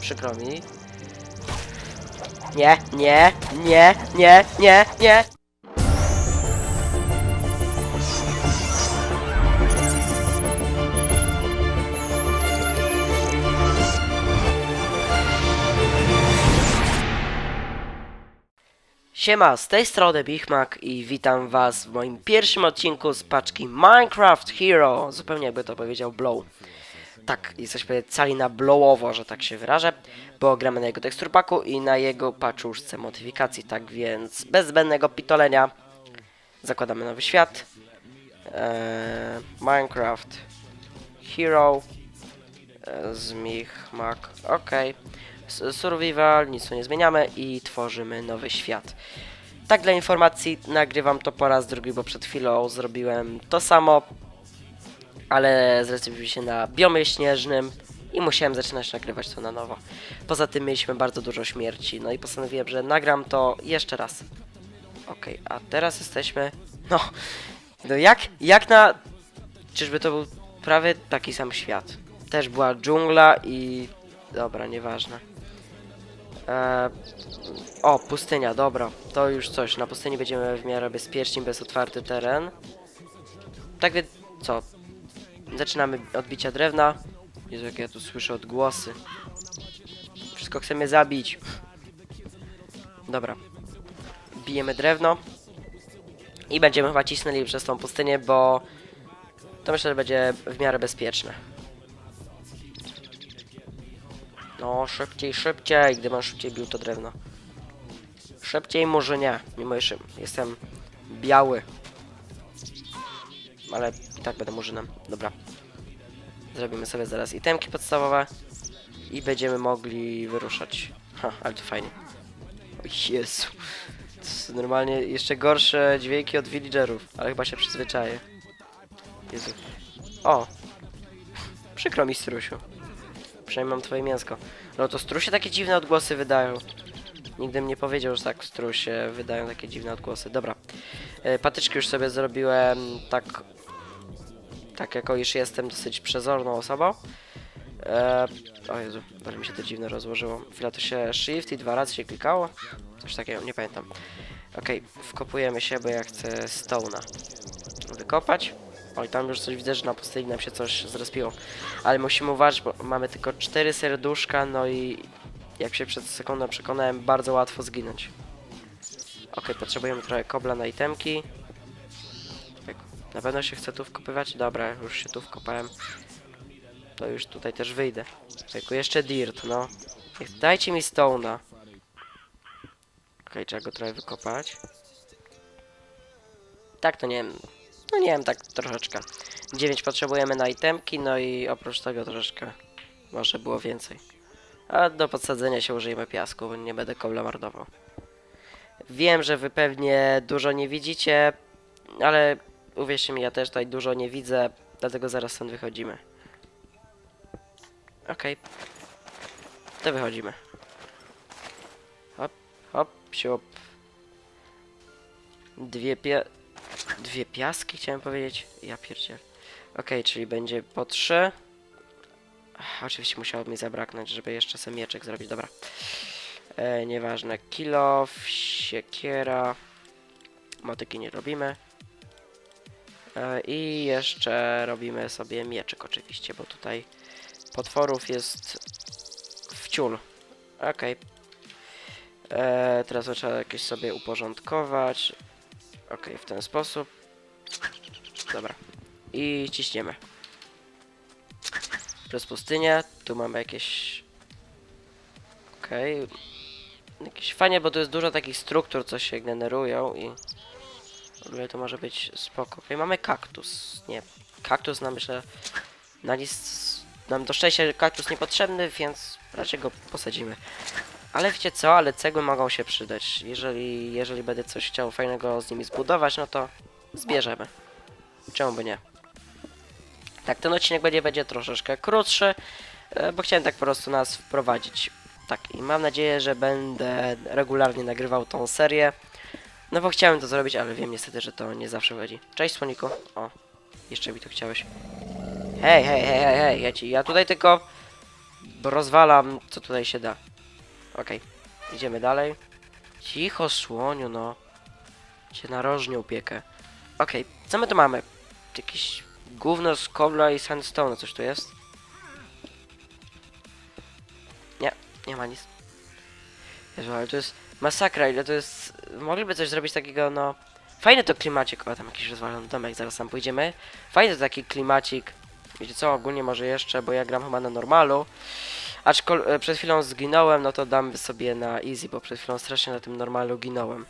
Przykro mi. Nie, nie, nie, nie, nie, nie. Siema, z tej strony Big Mac i witam was w moim pierwszym odcinku z paczki Minecraft Hero. Zupełnie jakby to powiedział Blow. Tak, jesteśmy cali na blowowo, że tak się wyrażę, bo gramy na jego teksturpaku i na jego paczuszce modyfikacji, tak więc bez zbędnego pitolenia zakładamy nowy świat. Eee, Minecraft Hero eee, z Mac, ok. Survival, nic tu nie zmieniamy i tworzymy nowy świat. Tak dla informacji, nagrywam to po raz drugi, bo przed chwilą zrobiłem to samo, ale zrecypiłem się na biomie śnieżnym i musiałem zaczynać nagrywać to na nowo. Poza tym mieliśmy bardzo dużo śmierci, no i postanowiłem, że nagram to jeszcze raz. Okej, a teraz jesteśmy... No, no jak, jak na... Czyżby to był prawie taki sam świat. Też była dżungla i... Dobra, nieważne. Eee, o, pustynia, dobra. To już coś. Na pustyni będziemy w miarę bezpieczni, bez otwarty teren. Tak więc, co? Zaczynamy odbicia drewna. Jezu, jak ja tu słyszę odgłosy. Wszystko chce mnie zabić. Dobra. Bijemy drewno. I będziemy chyba cisnęli przez tą pustynię, bo to myślę, że będzie w miarę bezpieczne. No, szybciej, szybciej, gdy man szybciej bił to drewno. Szybciej może nie, mimo iż jestem biały. Ale i tak będę murzynem. Dobra. Zrobimy sobie zaraz itemki podstawowe i będziemy mogli wyruszać. Ha, ale to fajnie. O Jezu. To normalnie jeszcze gorsze dźwięki od villagerów, ale chyba się przyzwyczaję. Jezu. O! Przykro mi, strusiu. Przynajmniej mam twoje mięsko. No to strusie takie dziwne odgłosy wydają. Nigdy mnie powiedział, że tak strusie wydają takie dziwne odgłosy. Dobra. E, patyczki już sobie zrobiłem tak... Tak jako iż jestem dosyć przezorną osobą. E, o Jezu, ale mi się to dziwne rozłożyło. Chwila to się shift i dwa razy się klikało. Coś takiego, nie pamiętam. Okej, wkopujemy się, bo ja chcę stone'a wykopać. Oj, tam już coś widzę, że na pustyni nam się coś zrespiło. Ale musimy uważać, bo mamy tylko cztery serduszka, no i jak się przed sekundą przekonałem, bardzo łatwo zginąć. Ok, potrzebujemy trochę kobla na itemki. Na pewno się chce tu wkopywać? Dobra, już się tu wkopałem. To już tutaj też wyjdę. Tylko jeszcze dirt, no. Dajcie mi stone'a. Okej, trzeba go trochę wykopać. Tak, to nie wiem. No nie wiem, tak troszeczkę. 9 potrzebujemy na itemki, no i oprócz tego troszeczkę może było więcej. A do podsadzenia się użyjemy piasku, nie będę kobla. Wiem, że wy pewnie dużo nie widzicie, ale uwierzcie mi, ja też tutaj dużo nie widzę, dlatego zaraz stąd wychodzimy. Okej. To wychodzimy. Hop, hop, siup. Dwie pie... Dwie piaski chciałem powiedzieć. Ja pierdziel. Okej, czyli będzie po trzy. Ach, Oczywiście musiało mi zabraknąć, żeby jeszcze sobie mieczek zrobić. Dobra. E, nieważne. Kilof, siekiera. Motyki nie robimy. E, I jeszcze robimy sobie mieczek oczywiście, bo tutaj potworów jest wciul. Okej. E, teraz trzeba jakieś sobie uporządkować. Okej, w ten sposób. Dobra. I ciśniemy. Przez pustynię. Tu mamy jakieś... Okej. Jakieś fajnie, bo tu jest dużo takich struktur, co się generują i... W ogóle to może być spoko. Okej, mamy kaktus. Nie, kaktus nam myślę... Na nic... Nam do szczęścia kaktus niepotrzebny, więc raczej go posadzimy. Ale wiecie co, ale cegły mogą się przydać. Jeżeli, jeżeli będę coś chciał fajnego z nimi zbudować, no to zbierzemy. Czemu by nie? Tak, ten odcinek będzie, będzie troszeczkę krótszy, e, bo chciałem tak po prostu nas wprowadzić. Tak, i mam nadzieję, że będę regularnie nagrywał tą serię. No bo chciałem to zrobić, ale wiem niestety, że to nie zawsze chodzi. Cześć Słoniku. O, jeszcze mi to chciałeś. Hej, hej, hej, hej, hej, ja ci, ja tutaj tylko... rozwalam, co tutaj się da. Okej, idziemy dalej. Cicho, słoniu, no. Cię narożnie upiekę. Okej, co my tu mamy? Jakieś gówno z kobla i sandstone, coś tu jest? Nie, nie ma nic. Jezu, ale to jest masakra, ile to jest... Mogliby coś zrobić takiego, no... Fajny to klimacik, o tam jakiś rozwalony domek, zaraz tam pójdziemy. Fajny to taki klimacik. Wiecie co, ogólnie może jeszcze, bo ja gram chyba na normalu. Aczkolwiek przed chwilą zginąłem, no to dam sobie na easy, bo przed chwilą strasznie na tym normalu ginąłem.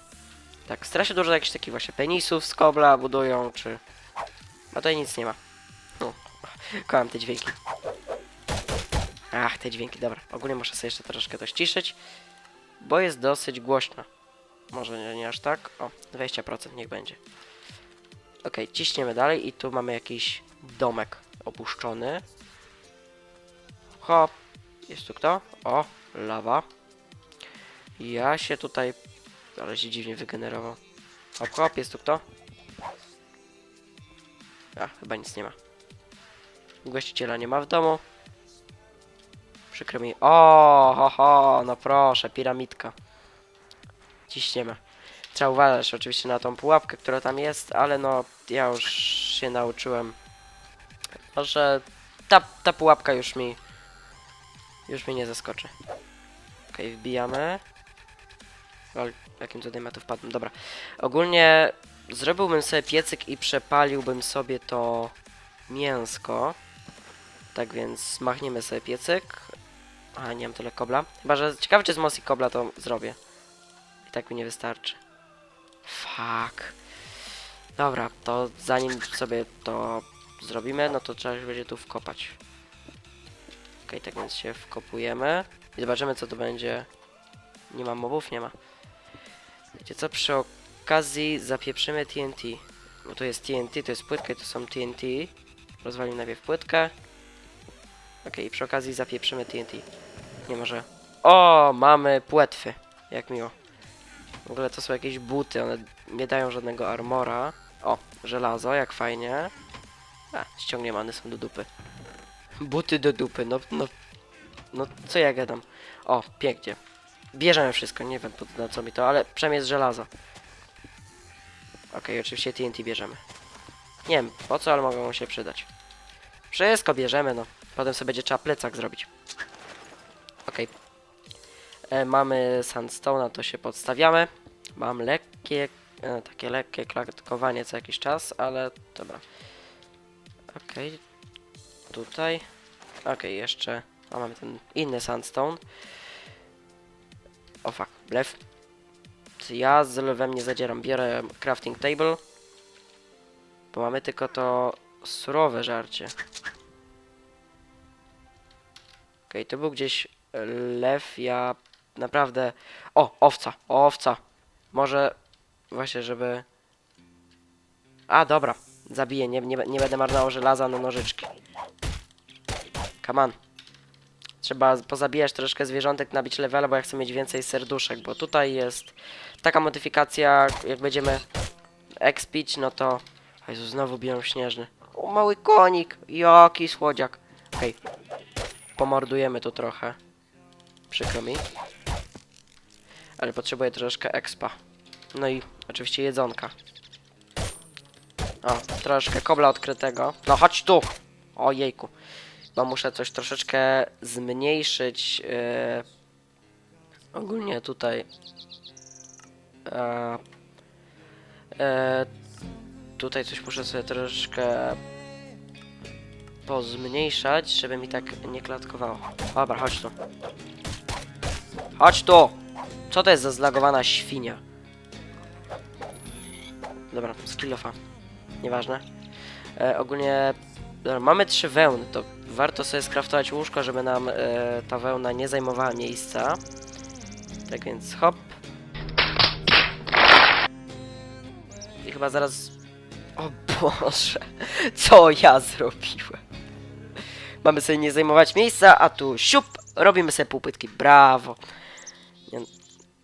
Tak, strasznie dużo jakichś takich właśnie penisów z kobla budują, czy... A tutaj nic nie ma. No, kocham te dźwięki. Ach, te dźwięki, dobra. Ogólnie muszę sobie jeszcze troszkę to ściszyć, bo jest dosyć głośno. Może nie, nie aż tak. O, 20% niech będzie. Okej, ciśniemy dalej i tu mamy jakiś domek opuszczony. Hop. Jest tu kto? O, lawa. Ja się tutaj... Ale się dziwnie wygenerował. Hop, hop, jest tu kto? A, chyba nic nie ma. Właściciela nie ma w domu. Przykro mi. O, ho, ho, no proszę, piramidka. Ciśniemy. Trzeba uważać oczywiście na tą pułapkę, która tam jest, ale no, ja już się nauczyłem, no, że ta, ta pułapka już mi już mnie nie zaskoczy. Okej, wbijamy. Lol, jakim cudem ja tu wpadłem. Dobra. Ogólnie zrobiłbym sobie piecyk i przepaliłbym sobie to mięsko. Tak więc machniemy sobie piecyk. A, nie mam tyle kobla. Chyba, że ciekawe czy z mocy kobla to zrobię. I tak mi nie wystarczy. Fuck. Dobra, to zanim sobie to zrobimy, no to trzeba się będzie tu wkopać. Okej, tak więc się wkopujemy i zobaczymy co to będzie. Nie ma mobów? Nie ma. Wiecie co, przy okazji zapieprzymy TNT. Bo to jest TNT, to jest płytka i to są TNT. Rozwalimy najpierw płytkę. Okej, przy okazji zapieprzymy TNT. Nie może. O, mamy płetwy. Jak miło. W ogóle to są jakieś buty, one nie dają żadnego armora. O, żelazo, jak fajnie. A, ściągniemy, one są do dupy. Buty do dupy, no, no, no, co ja gadam. O, pięknie. Bierzemy wszystko, nie wiem na co mi to, ale przynajmniej jest żelazo. Okej, oczywiście TNT bierzemy. Nie wiem po co, ale mogą się przydać. Wszystko bierzemy, no. Potem sobie będzie trzeba plecak zrobić. Okej. E, mamy sandstone, to się podstawiamy. Mam lekkie, e, takie lekkie klatkowanie co jakiś czas, ale dobra. Okej. Tutaj. Okej, jeszcze. A mamy ten inny sandstone. O fuck, blef. Ja z lwem nie zadzieram. Bierę crafting table. Bo mamy tylko to surowe żarcie. Okej, to był gdzieś lew. Ja naprawdę. O, owca, owca. Może właśnie, żeby. A, dobra. Zabiję, nie, nie, nie będę marnował żelaza na nożyczki. Come on. Trzeba pozabijać troszkę zwierzątek, nabić levela, bo ja chcę mieć więcej serduszek, bo tutaj jest taka modyfikacja, jak będziemy expić, no to... O Jezu, znowu biją śnieżny. O, mały konik! Jaki słodziak. Okej. Pomordujemy tu trochę. Przykro mi. Ale potrzebuję troszkę expa. No i oczywiście jedzonka. O, troszkę kobla odkrytego. No chodź tu! O jejku. Bo muszę coś troszeczkę zmniejszyć. Yy, ogólnie tutaj. E, e, tutaj coś muszę sobie troszeczkę pozmniejszać, żeby mi tak nie klatkowało. Dobra, chodź tu. Chodź tu! Co to jest za zlagowana świnia? Dobra, skillofa. Nieważne. E, ogólnie dobra, mamy trzy wełny, to warto sobie skraftować łóżko, żeby nam e, ta wełna nie zajmowała miejsca. Tak więc hop. I chyba zaraz... O Boże, co ja zrobiłem? Mamy sobie nie zajmować miejsca, a tu siup, robimy sobie półpytki, brawo.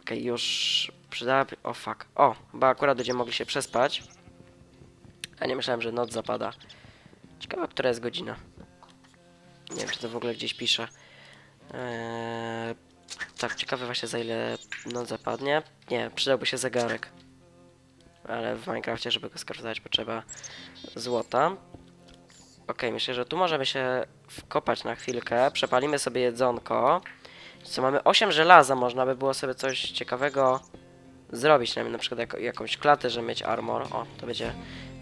Okej, już przydałaby... O fuck, o, bo akurat będziemy mogli się przespać. A nie myślałem, że noc zapada. Ciekawe, która jest godzina. Nie wiem, czy to w ogóle gdzieś pisze. Eee, tak, ciekawe właśnie za ile noc zapadnie. Nie, przydałby się zegarek. Ale w Minecrafcie, żeby go skraftować, potrzeba złota. Okej, myślę, że tu możemy się wkopać na chwilkę. Przepalimy sobie jedzonko. Co mamy 8 żelaza, można by było sobie coś ciekawego zrobić. Na, przykład jako, jakąś klatę, żeby mieć armor. O, to będzie.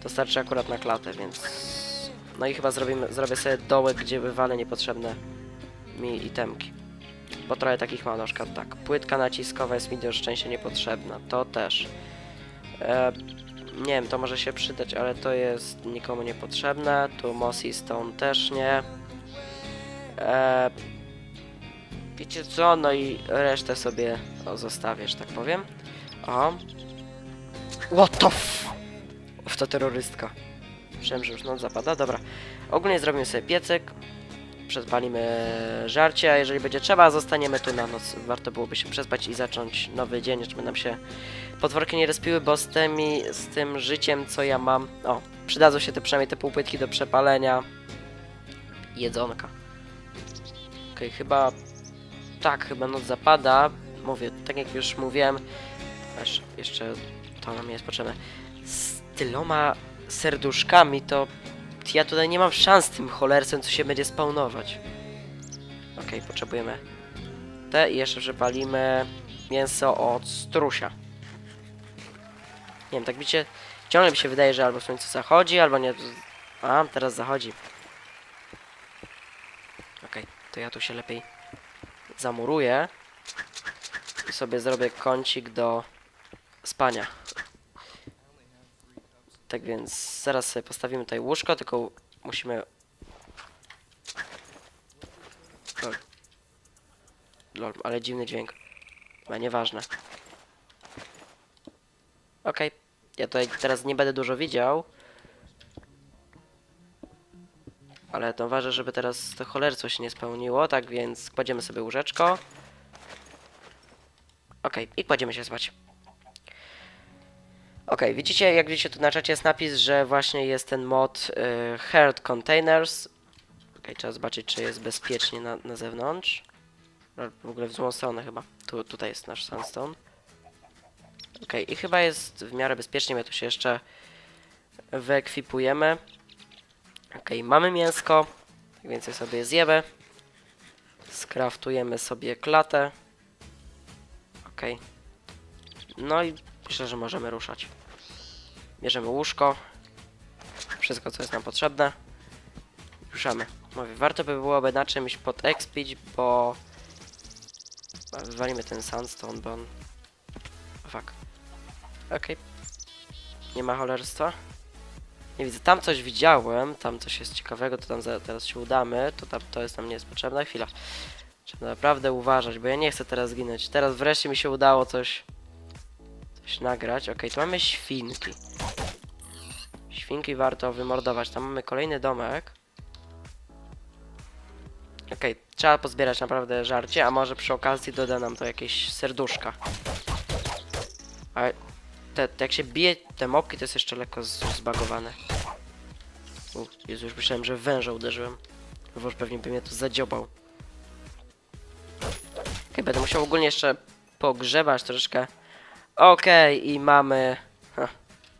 To starczy akurat na klatę, więc. No i chyba zrobimy, zrobię sobie dołek, gdzie wywalę niepotrzebne mi itemki. Bo trochę takich mam, na przykład tak. Płytka naciskowa jest mi do szczęścia niepotrzebna. To też. E, nie wiem, to może się przydać, ale to jest nikomu niepotrzebne. Tu Mossy Stone też nie. E, wiecie co? No i resztę sobie zostawię, że tak powiem. O. What the f... Uf, to terrorystka. Myślałem, że już noc zapada. Dobra. Ogólnie zrobimy sobie piecyk. Przespalimy żarcie, a jeżeli będzie trzeba, zostaniemy tu na noc. Warto byłoby się przespać i zacząć nowy dzień, żeby nam się potworki nie respiły, bo z, tymi, z tym życiem, co ja mam... O, przydadzą się te przynajmniej te półpłytki do przepalenia. Jedzonka. Okej, chyba... Tak, chyba noc zapada. Mówię, tak jak już mówiłem, aż jeszcze to nam jest potrzebne. Z tyloma serduszkami to ja tutaj nie mam szans z tym cholercem, co się będzie spawnować. Okej, potrzebujemy te i jeszcze przepalimy mięso od strusia. Nie wiem, tak wiecie, ciągle mi się wydaje, że albo słońce zachodzi, albo nie. A, teraz zachodzi. Okej, to ja tu się lepiej zamuruję i sobie zrobię kącik do spania. Tak więc zaraz sobie postawimy tutaj łóżko, tylko musimy... Lol. Lol, ale dziwny dźwięk. Ale nieważne. Okej, ja tutaj teraz nie będę dużo widział. Ale to ważne, żeby teraz to cholerstwo się nie spełniło, tak więc kładziemy sobie łóżeczko. Okej, i kładziemy się spać. Okej, widzicie, jak widzicie tu na czacie jest napis, że właśnie jest ten mod y, Herd Containers. Okej, trzeba zobaczyć, czy jest bezpiecznie na, na zewnątrz. No, W ogóle w złą stronę chyba. Tu, tutaj jest nasz sandstone. Okej, i chyba jest w miarę bezpiecznie, my tu się jeszcze wyekwipujemy. Okej, mamy mięsko, tak więc sobie zjemy. Skraftujemy sobie klatę. Okej. No i myślę, że możemy ruszać. Bierzemy łóżko. Wszystko, co jest nam potrzebne. Ruszamy. Mówię, warto by byłoby na czymś podekspić, bo... Wywalimy ten sandstone, bo on... Fuck. Okej. Nie ma cholerstwa. Nie widzę, tam coś widziałem, tam coś jest ciekawego, to tam za, teraz się udamy, to tam to jest nam nie potrzebna chwila. Trzeba naprawdę uważać, bo ja nie chcę teraz zginąć. Teraz wreszcie mi się udało coś coś nagrać. Okej, tu mamy świnki. Świnki warto wymordować. Tam mamy kolejny domek. Okej, trzeba pozbierać naprawdę żarcie, a może przy okazji doda nam to jakieś serduszka. Ale te, jak się bije te mopki, to jest jeszcze lekko zbagowane. Jezu, już myślałem, że węża uderzyłem. Wąż pewnie by mnie tu zadziobał. Okej, będę musiał ogólnie jeszcze pogrzebać troszeczkę. Okej, i mamy...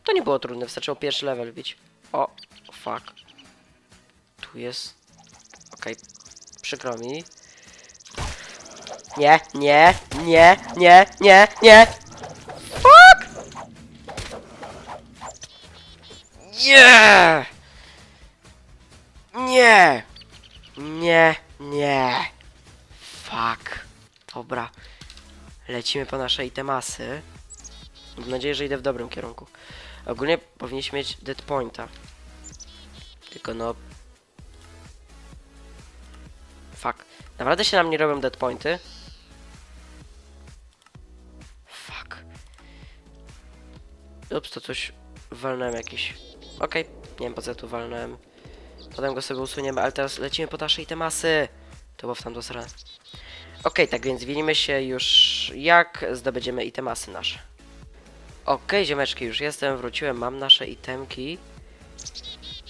To nie było trudne, wystarczyło pierwszy level wbić. O, fuck. Tu jest... Okej, przykro mi. Nie, nie, nie, nie, nie, nie! Nie! Nie! Nie, nie! Fuck. Dobra. Lecimy po nasze itemasy. Mam nadzieję, że idę w dobrym kierunku. Ogólnie powinniśmy mieć dead pointa. Tylko no... Fuck. Naprawdę się nam nie robią dead pointy? Fuck. Ups, to coś walnąłem jakiś. Okej, nie wiem po co tu walnąłem. Potem go sobie usuniemy, ale teraz lecimy po nasze itemasy. To było w tamtą stronę. Okej, tak więc widzimy się już jak zdobędziemy itemasy nasze. Okej, ziomeczki, już jestem, wróciłem, mam nasze itemki.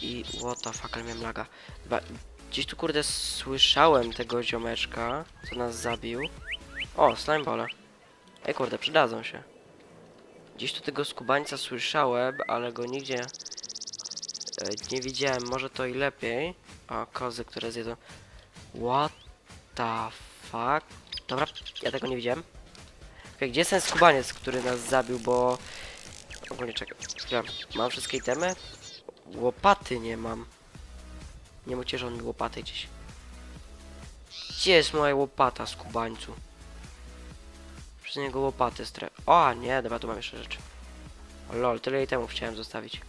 I what the fuck, ale miałem laga. Gdzieś tu kurde słyszałem tego ziomeczka, co nas zabił. O, slimebole. Ej kurde, przydadzą się. Gdzieś tu tego skubańca słyszałem, ale go nigdzie nie widziałem. Może to i lepiej. O, kozy, które zjedzą. What the fuck? Dobra, ja tego nie widziałem. Okej, gdzie jest ten skubaniec, który nas zabił, bo... Ogólnie czekaj. Ja mam wszystkie itemy? Łopaty nie mam. Nie mówcie, że on mi łopaty gdzieś. Gdzie jest moja łopata, skubańcu? Przez niego łopaty stre... O, nie, dobra, tu mam jeszcze rzeczy. Lol, tyle itemów chciałem zostawić.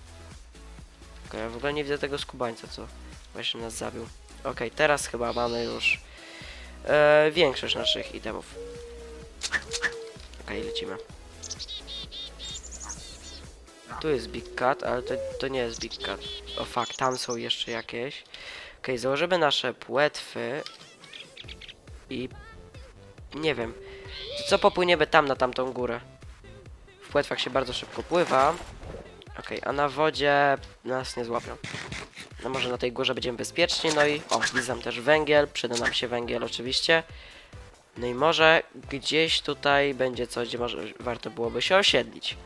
Ja w ogóle nie widzę tego skubańca, co właśnie nas zabił. Okej, teraz chyba mamy już e, większość naszych itemów. Okej, lecimy. Tu jest Big Cat, ale to, to nie jest Big Cat. O fuck, tam są jeszcze jakieś. Okej, założymy nasze płetwy. I... Nie wiem. Co popłyniemy tam na tamtą górę? W płetwach się bardzo szybko pływa. Okej, a na wodzie nas nie złapią. No może na tej górze będziemy bezpieczni, no i... O, widzę też węgiel, przyda nam się węgiel oczywiście. No i może gdzieś tutaj będzie coś, gdzie może warto byłoby się osiedlić.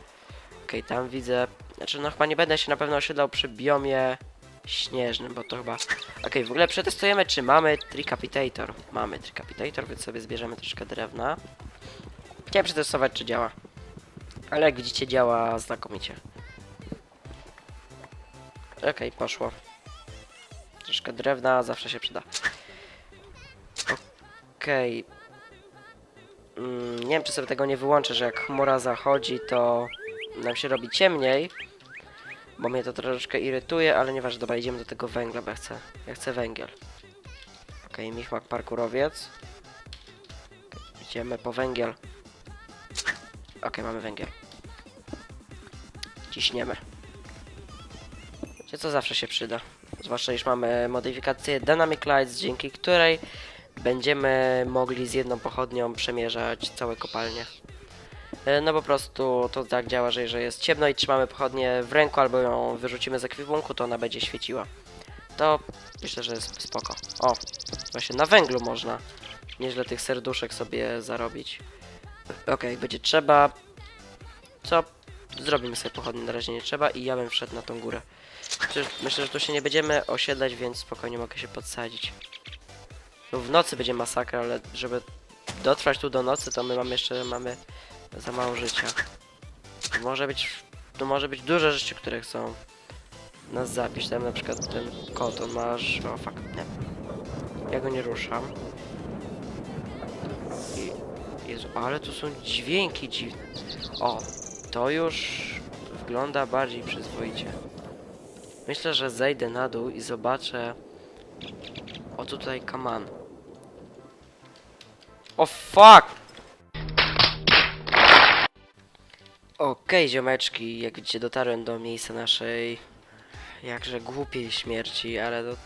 Okej, tam widzę... Znaczy, no chyba nie będę się na pewno osiedlał przy biomie śnieżnym, bo to chyba... Okej, w ogóle przetestujemy, czy mamy Tricapitator. Mamy Tricapitator, więc sobie zbierzemy troszkę drewna. Chciałem przetestować, czy działa. Ale jak widzicie, działa znakomicie. Okej, poszło. Troszkę drewna zawsze się przyda. Okej. Mm, nie wiem, czy sobie tego nie wyłączę, że jak chmura zachodzi, to nam się robi ciemniej. Bo mnie to troszeczkę irytuje, ale nieważne. Dobra, idziemy do tego węgla, bo ja chcę, ja chcę węgiel. Okej, Michmak parkurowiec. Idziemy po węgiel. Okej, mamy węgiel. Ciśniemy. Wiecie co zawsze się przyda. Zwłaszcza już mamy modyfikację Dynamic Lights, dzięki której będziemy mogli z jedną pochodnią przemierzać całe kopalnie. E, No po prostu to tak działa, że jeżeli jest ciemno i trzymamy pochodnię w ręku albo ją wyrzucimy z ekwipunku, to ona będzie świeciła. To myślę, że jest spoko. O, właśnie na węglu można nieźle tych serduszek sobie zarobić. Okej, jak będzie trzeba, co zrobimy sobie pochodnie, na razie nie trzeba i ja bym wszedł na tą górę. Myślę, że tu się nie będziemy osiedlać, więc spokojnie mogę się podsadzić. No w nocy będzie masakra, ale żeby dotrwać tu do nocy, to my mamy jeszcze mamy za mało życia. Może być, może być dużo rzeczy, które chcą nas zabić. Tam na przykład ten kot, on masz... O fuck, nie. Ja go nie ruszam. I... Jezu, ale tu są dźwięki dziwne. O, to już wygląda bardziej przyzwoicie. Myślę, że zejdę na dół i zobaczę... O, tutaj kaman. O fuck! Okej, ziomeczki, jak widzicie, dotarłem do miejsca naszej jakże głupiej śmierci, ale to...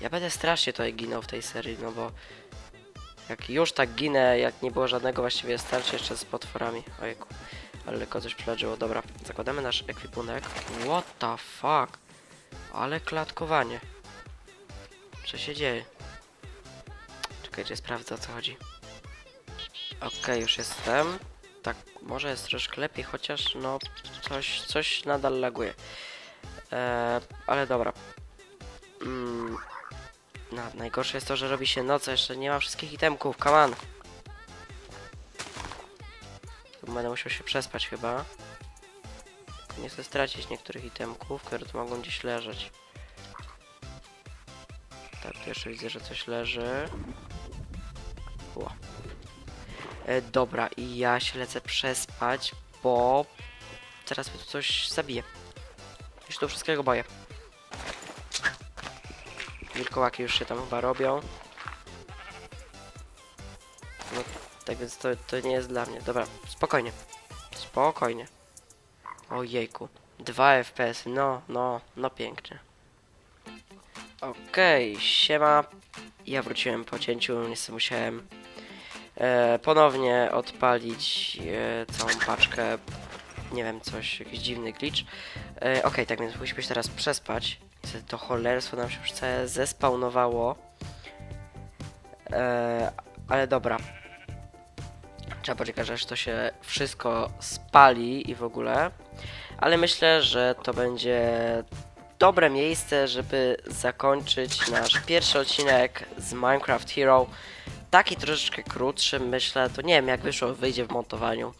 Ja będę strasznie tutaj ginął w tej serii, no bo... Jak już tak ginę, jak nie było żadnego właściwie starcia jeszcze z potworami. Ojku, ale lekko coś przelarzyło. Dobra, zakładamy nasz ekwipunek. What the fuck? Ale klatkowanie. Co się dzieje? Czekajcie, sprawdzę o co chodzi. Okej, już jestem. Tak, może jest troszkę lepiej, chociaż no coś, coś nadal laguje. Eee, ale dobra. Mm, no, najgorsze jest to, że robi się noc, jeszcze nie ma wszystkich itemków, come on. Będę musiał się przespać chyba. Nie chcę stracić niektórych itemków, które tu mogą gdzieś leżeć. Tak, tu jeszcze widzę, że coś leży. Ło. E, dobra, i ja się lecę przespać, bo teraz mnie tu coś zabije. Już to wszystkiego boję. Wilkołaki już się tam chyba robią. Tak więc to, to nie jest dla mnie. Dobra, spokojnie. Spokojnie. Ojejku. 2 FPS, no, no, no pięknie. Okej, siema. Ja wróciłem po cięciu, niestety musiałem e, ponownie odpalić e, całą paczkę. Nie wiem, coś, jakiś dziwny glitch. E, Okej, tak więc musimy się teraz przespać. Niestety To cholerstwo nam się już całe zespawnowało. Eee, ale dobra. Trzeba poczekać, aż to się wszystko spali i w ogóle. Ale myślę, że to będzie dobre miejsce, żeby zakończyć nasz pierwszy odcinek z Minecraft Hero. Taki troszeczkę krótszy, myślę, to nie wiem jak wyszło, wyjdzie w montowaniu.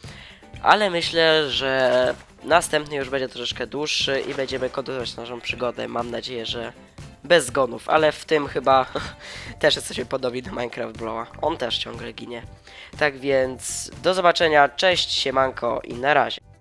Ale myślę, że następny już będzie troszeczkę dłuższy i będziemy kontynuować naszą przygodę. Mam nadzieję, że bez zgonów, ale w tym chyba też jesteśmy podobni do Minecraft Blowa. On też ciągle ginie. Tak więc do zobaczenia, cześć, siemanko i na razie.